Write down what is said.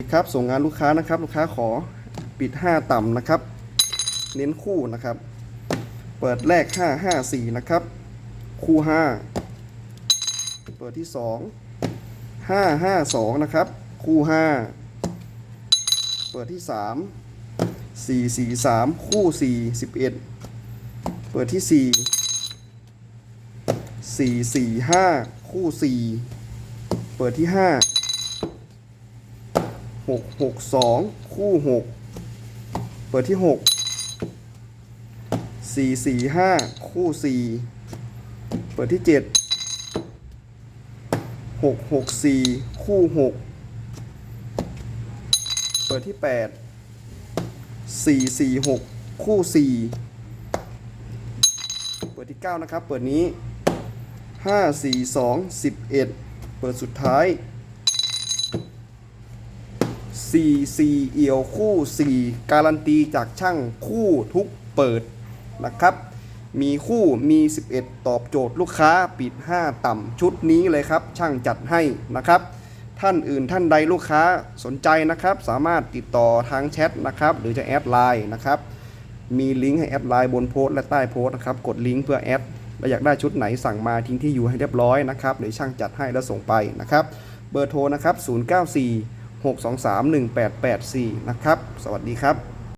ครับส่งงานลูกค้านะครับ ลูกค้าขอปิด 5 ต่ำนะครับ เน้นคู่นะครับ เปิดแรก 5 5 4 นะครับ คู่ 5 เปิดที่ 2 5 5 2 นะครับ คู่ 5 เปิดที่ 3 4 4 3 คู่ 4 11 เปิดที่ 4 4 4 5 คู่ 4 เปิดที่ 5 หกหกสองคู่หกเปิดที่หกสี่สี่ห้าคู่สี่เปิดที่เจ็ดหกหกสี่คู่หกเปิดที่แปดสี่สี่หกคู่สี่เปิดที่เก้านะครับ เปิดนี้ห้าสี่สองสิบเอ็ดเปิดสุดท้าย 4 4เอี่ยวคู่ 4 การันตีจากช่างคู่ทุกเปิดนะครับ มีคู่มี 11 ตอบโจทย์ลูกค้าปิด 5 ต่ำชุดนี้เลยครับ ช่างจัดให้นะครับ ท่านอื่นท่านใดลูกค้าสนใจนะครับ สามารถติดต่อทางแชทนะครับ หรือจะแอดไลน์นะครับ มีลิงก์ให้แอดไลน์บนโพสต์และใต้โพสต์นะครับ กดลิงก์เพื่อแอดและอยากได้ชุดไหนสั่งมาทิ้งที่อยู่ให้เรียบร้อยนะครับเดี๋ยวช่างจัดให้แล้วส่งไปนะครับ เบอร์โทรนะครับ 094 623 1884 นะครับ สวัสดีครับ